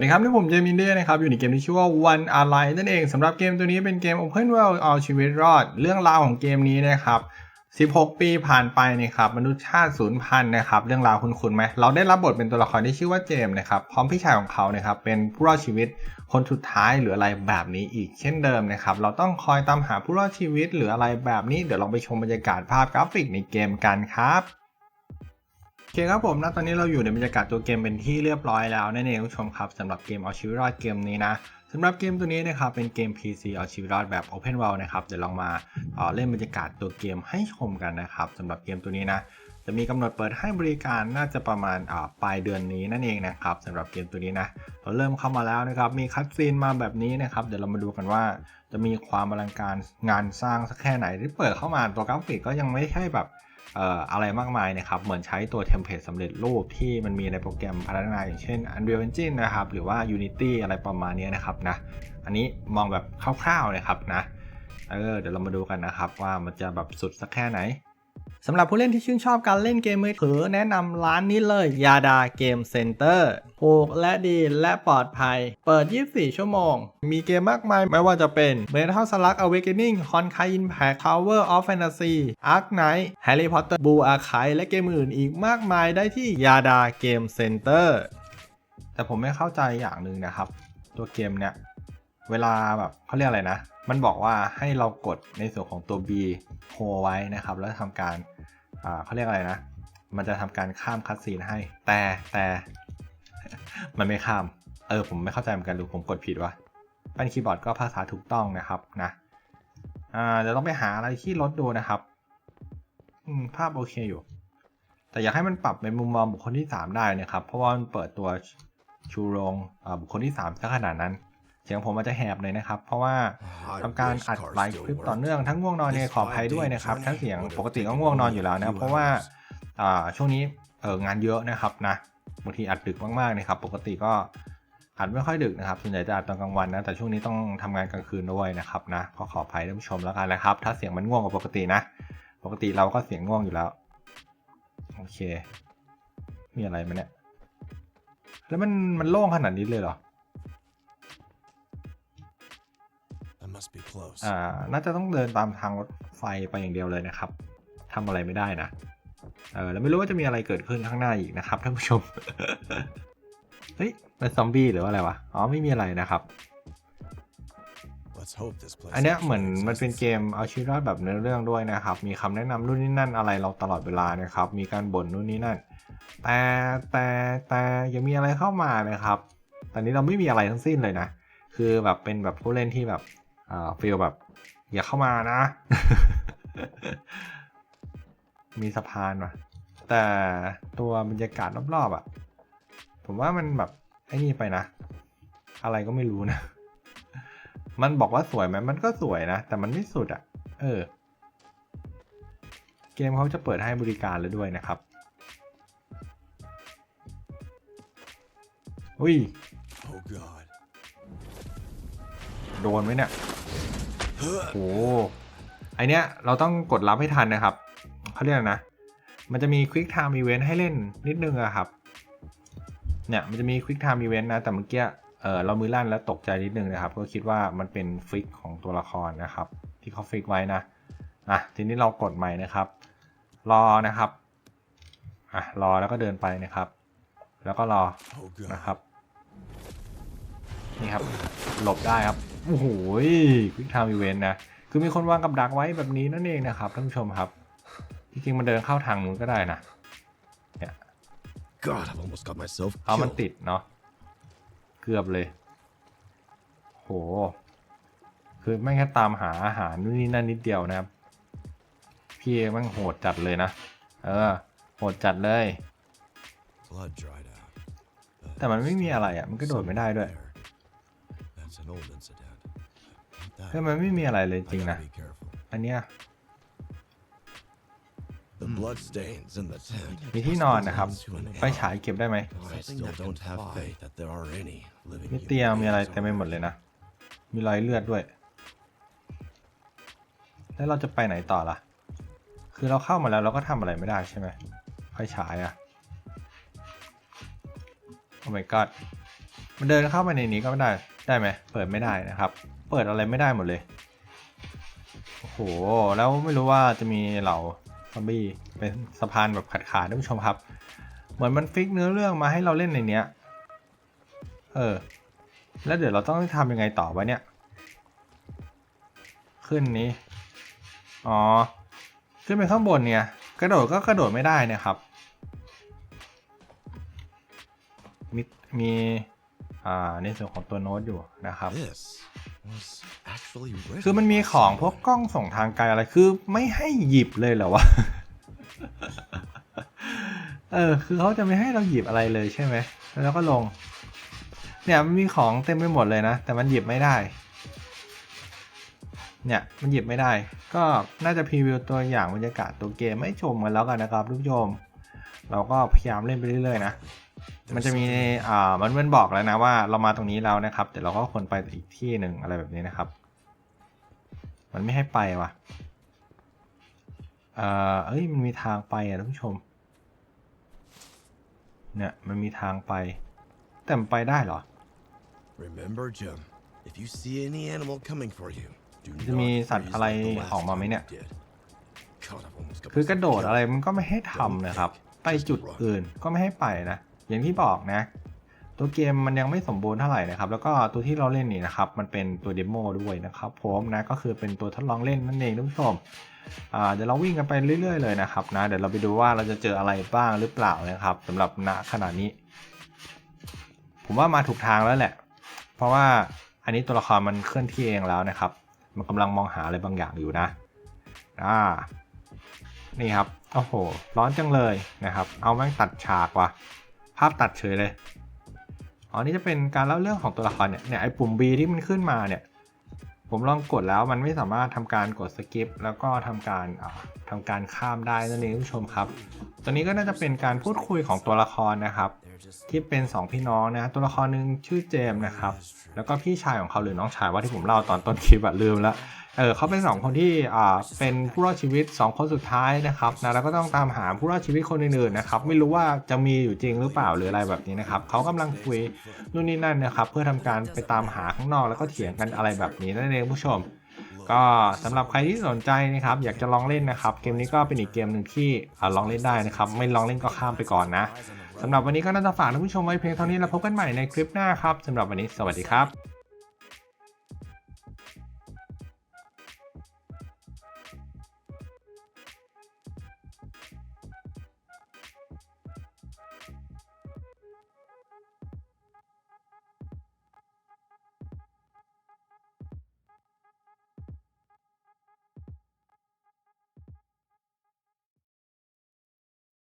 สวัสดีครับที่ผมเจมินเด้นะครับอยู่ในเกมที่ชื่อว่า One Ally นั่นเองสำหรับเกมตัวนี้เป็นเกม Open World เอาชีวิตรอด เรื่องราวของเกมนี้นะครับ 16 ปีผ่านไปนะครับมนุษยชาติสูญพันธุ์นะครับเรื่องราวคุณคุณไหมเราได้รับบทเป็นตัวละครที่ชื่อว่าเจมนะครับพร้อมพี่ชายของเขานะครับเป็นผู้รอดชีวิตคนสุดท้ายหรืออะไรแบบนี้อีกเช่นเดิมนะครับเราต้องคอยตามหาผู้รอดชีวิตหรืออะไรแบบนี้เดี๋ยวลองไปชมบรรยากาศภาพกราฟิกในเกมกันครับ โอเคครับผมนะตอนนี้เราอยู่ในบรรยากาศตัวเกมเป็นที่เรียบร้อยแล้วนั่นเองคุณผู้ชมครับสำหรับเกมเอาชีวิตรอดเกมนี้นะสำหรับเกมตัวนี้นะครับเป็นเกม PC เอาชีวิตรอดแบบ Open World นะครับเดี๋ยวลองมาเอ่อเล่นบรรยากาศตัวเกมให้ชมกันนะครับสำหรับเกมตัวนี้นะจะมีกำหนดเปิดให้บริการน่าจะประมาณาปลายเดือนนี้นั่นเองนะครับสำหรับเกมตัวนี้นะเราเริ่มเข้ามาแล้วนะครับมีคัดซีนมาแบบนี้นะครับเดี๋ยวเรามาดูกันว่า จะมีความอลังการงานสร้างสักแค่ไหนที่เปิดเข้ามาตัวกราฟิกก็ยังไม่ใช่แบบ อะไรมากมายนะครับ เหมือนใช้ตัวเทมเพลตสำเร็จรูปที่มันมีในโปรแกรมพัฒนาอย่างเช่น Unreal Engine นะครับ หรือว่า Unity อะไรประมาณนี้นะครับนะ อันนี้มองแบบคร่าวๆนะครับนะ เออ เดี๋ยวเรามาดูกันนะครับว่ามันจะแบบสุดสักแค่ไหน สำหรับผู้เล่นที่ชื่นชอบการเล่นเกมมือถือแนะนำร้านนี้เลยยาดาเกมเซ็นเตอร์ถูกและดีและปลอดภัย เปิด 24 ชั่วโมง มีเกมมากมายไม่ว่าจะเป็น Metal Slug Awakening Honkai Impact Tower of Fantasy Ark Knight Harry Potter Blue Archive และเกมอื่นอีกมากมายได้ที่ยาดาเกมเซ็นเตอร์แต่ผมไม่เข้าใจอย่างหนึ่งนะครับ ตัวเกมเนี่ย เวลาแบบเขาเรียกอะไรนะ มันบอกว่าให้เรากดในส่วนของตัว B โฮไว้นะครับ แล้วทำการเขาเรียกอะไรนะ มันจะทำการข้ามคัดซีนให้ แต่แต่มันไม่ข้าม เออผมไม่เข้าใจเหมือนกันหรือผมกดผิดวะแป้นคีย์บอร์ดก็ภาษาถูกต้องนะครับนะเดี๋ยวต้องไปหาอะไรที่ลดดูนะครับภาพโอเคอยู่ แต่อยากให้มันปรับเป็นมุมมองบุคคลที่ 3 ได้นะครับ เพราะว่ามันเปิดตัวชูโรงบุคคลที่3ซะขนาดนั้น เสียงผมมันจะแหบเลยนะครับ เพราะว่าทำการอัดไลฟ์คลิปต่อเนื่องทั้งง่วงนอนเนี่ยขออภัยด้วยนะครับทั้งเสียงปกติก็ง่วงนอนอยู่แล้วนะเพราะว่าอ่าช่วงนี้เอองานเยอะนะครับนะบางทีอัดดึกมากๆนะครับ ปกติก็อัดไม่ค่อยดึกนะครับส่วนใหญ่จะอัดตอนกลางวันนะแต่ช่วงนี้ต้องทำงานกลางคืนด้วยนะครับนะก็ขออภัยท่านผู้ชมแล้วกันนะครับ ถ้าเสียงมันง่วงกว่าปกตินะ ปกติเราก็เสียงง่วงอยู่แล้วโอเค มีอะไรไหมเนี่ยแล้วมันมันโล่งขนาดนี้เลยเหรอ อ่า น่าจะต้องเดินตามทางรถไฟไปอย่างเดียวเลยนะครับทำอะไรไม่ได้นะ เออแล้วไม่รู้ว่าจะมีอะไรเกิดขึ้นข้างหน้าอีกนะครับท่านผู้ชม เฮ้ยเป็นซอมบี้หรือว่าอะไรวะ อ๋อ ไม่มีอะไรนะครับ Let's hope this place. อันเนี้ยเหมือน actually มันเป็น exists. เกมเอาชีวิตรอดแบบเนื้อเรื่องด้วยนะครับ มีคำแนะนำนู่นนี่นั่นอะไรเราตลอดเวลานะครับ มีการบ่นนู่นนี่นั่น แต่แต่แต่ยังมีอะไรเข้ามานะครับ ตอนนี้เราไม่มีอะไรทั้งสิ้นเลยนะ คือแบบเป็นแบบผู้เล่นที่แบบ อ่าฟีลแบบ อย่าเข้ามานะ มีสะพานว่ะ แต่ตัวบรรยากาศรอบๆอะ ผมว่ามันแบบไอ้นี่ไปนะ อะไรก็ไม่รู้นะ มันบอกว่าสวยไหมมันก็สวยนะ แต่มันไม่สุดอะ่ะ เออ เกมเขาจะเปิดให้บริการแล้วด้วยนะครับ อุ้ย Oh God. โดนไหมเนี่ย โหไอเนี้ยเราต้องกดรับให้ทันนะครับเขาเรียกนะ มันจะมี Quick Time Event ให้เล่นนิดนึงอะครับ เนี่ยมันจะมี Quick Time Event นะ แต่เมื่อกี้เออเรามือลั่นแล้วตกใจนิดนึงนะครับ ก็คิดว่ามันเป็นฟิกของตัวละครนะครับ ที่เขาฟิกไว้นะอะทีนี้เรากดใหม่นะครับ รอนะครับอะรอแล้วก็เดินไปนะครับ แล้วก็รอนะครับ นี่ครับ หลบได้ครับ โอ้โหควิกไทม์อีเวนต์นะ คือมีคนวางกับดักไว้แบบนี้นั่นเองนะครับท่านผู้ชมครับ จริงๆมันเดินเข้าทางนู้นก็ได้นะ God, I've almost got myself เอามัน killed. ติดเนาะ เกือบเลย โห คือไม่งแค่ตามหาอาหารนู่นนี่นั่นนิดเดียวนะครับ พี่แมันโหดจัดเลยนะ เออ โหดจัดเลย Blood dried out. แต่มันไม่มีอะไรอะ มันก็โดดไม่ได้ด้วย There. That's an old incident. Not เฮ้ย that. มันไม่มีอะไรเลยจ I ริง gotta นะ be careful. อันเนี้ย The blood stains in the tent. มีที่นอนนะครับไฟฉายเก็บได้ไหม I still don't have faith that there are any living มี human เตียงมีอะไร beings เต็มไปหมด around. เลยนะ มีรอยเลือดด้วย แล้วเราจะไปไหนต่อล่ะ คือเราเข้ามาแล้วเราก็ทำอะไรไม่ได้ใช่ไหมไฟฉายอะโอ้ my god มันเดินเข้าไปในนี้ก็ไม่ได้ ได้ไหม เปิดไม่ได้นะครับ เปิดอะไรไม่ได้หมดเลย โอ้โห แล้วไม่รู้ว่าจะมีเหล่าซอมบี้เป็นสะพานแบบขาดขาดท่านผู้ชมครับ เหมือนมันฟิกเนื้อเรื่องมาให้เราเล่นในเนี้ย เออ แล้วเดี๋ยวเราต้องทำยังไงต่อวะเนี่ย ขึ้นนี้ อ๋อ ขึ้นไปข้างบนเนี่ย กระโดดก็กระโดดไม่ได้เนะครับ มีมี อ่า ในส่วนของตัวโน้ตอยู่นะครับ This was actually written คือมันมีของพวกกล้องส่งทางไกลอะไรคือไม่ให้หยิบเลยเหรอวะ เออ คือเขาจะไม่ให้เราหยิบอะไรเลยใช่ไหม แล้วก็ลง เนี่ยมันมีของเต็มไปหมดเลยนะ แต่มันหยิบไม่ได้ เนี่ยมันหยิบไม่ได้ ก็น่าจะพรีวิวตัวอย่างบรรยากาศตัวเกมไม่ชมกันแล้วกันนะครับทุกผู้ชม เราก็พยายามเล่นไปเรื่อยๆนะ มันจะมีอ่ามันมันบอกแล้วนะว่าเรามาตรงนี้แล้วนะครับ แต่เราก็ควรไปอีกที่หนึ่งอะไรแบบนี้นะครับ มันไม่ให้ไปว่ะเอ่อเอ้ยมันมีทางไปอะท่านผู้ชม เนี่ยมันมีทางไป แต่มันไปได้เหรอ Remember, Jim, if you see any animal coming for you, do จะมี not สัตว์ freeze อะไร like the last ออกมาไหม time เนี่ย you did. God, I've almost got คือกระโดด myself อะไร killed. มันก็ไม่ให้ทำนะครับ ไปจุดอื่นก็ไม่ให้ไปนะ อย่างที่บอกนะ ตัวเกมมันยังไม่สมบูรณ์เท่าไหร่นะครับ แล้วก็ตัวที่เราเล่นนี่นะครับ มันเป็นตัวเดโมด้วยนะครับผมนะ ก็คือเป็นตัวทดลองเล่นนั่นเองท่านผู้ชมเดี๋ยวเราวิ่งกันไปเรื่อย ๆ เลยนะครับนะ เดี๋ยวเราไปดูว่าเราจะเจออะไรบ้างหรือเปล่านะครับสำหรับณขณะนี้ ผมว่ามาถูกทางแล้วแหละ เพราะว่าอันนี้ตัวละครมันเคลื่อนที่เองแล้วนะครับ มันกำลังมองหาอะไรบางอย่างอยู่นะ อ่า นี่ครับ โอ้โห ร้อนจังเลยนะครับ เอาแม่งตัดฉากว่ะ ภาพตัดเฉยเลยอ๋อนี่จะเป็นการเล่าเรื่องของตัวละครเนี่ยเนี่ยไอ้ปุ่ม B ที่มันขึ้นมาเนี่ย ผมลองกดแล้วมันไม่สามารถทำการกดสกิปแล้วก็ทำการอ่าทำการข้ามได้นั่นเองท่านผู้ชมครับ ตัวนี้ก็น่าจะเป็นการพูดคุยของตัวละครนะครับ ที่เป็น 2 พี่น้องนะตัวละครหนึ่งชื่อเจมนะครับ แล้วก็พี่ชายของเขาหรือน้องชายว่าที่ผมเล่าตอนต้นคลิปอะลืมล้วเออเขาเป็น 2 คนที่อ่าเป็นผู้รอดชีวิต 2 คนสุดท้ายนะครับนะแล้วก็ต้องตามหาผู้รอดชีวิตคนอื่นๆนะครับไม่รู้ว่าจะมีอยู่จริงหรือเปล่าหรืออะไรแบบนี้นะครับเขากำลังคุยนู่นนี่นั่นนะครับเพื่อทำการไปตามหาข้างนอกแล้วก็เถียงกันอะไรแบบนี้นั่นเองผู้ชม ก็สำหรับใครที่สนใจนะครับอยากจะลองเล่นนะครับเกมนี้ก็เป็นอีกเกมหนึ่งที่อ่าลองเล่นได้นะครับไม่ลองเล่นก็ข้ามไปก่อนนะสำหรับวันนี้ก็น่าจะฝากท่านผู้ชมไว้เพียงเท่านี้แล้วพบกันใหม่ในคลิปหน้าครับสำหรับวันนี้สวัสดีครับ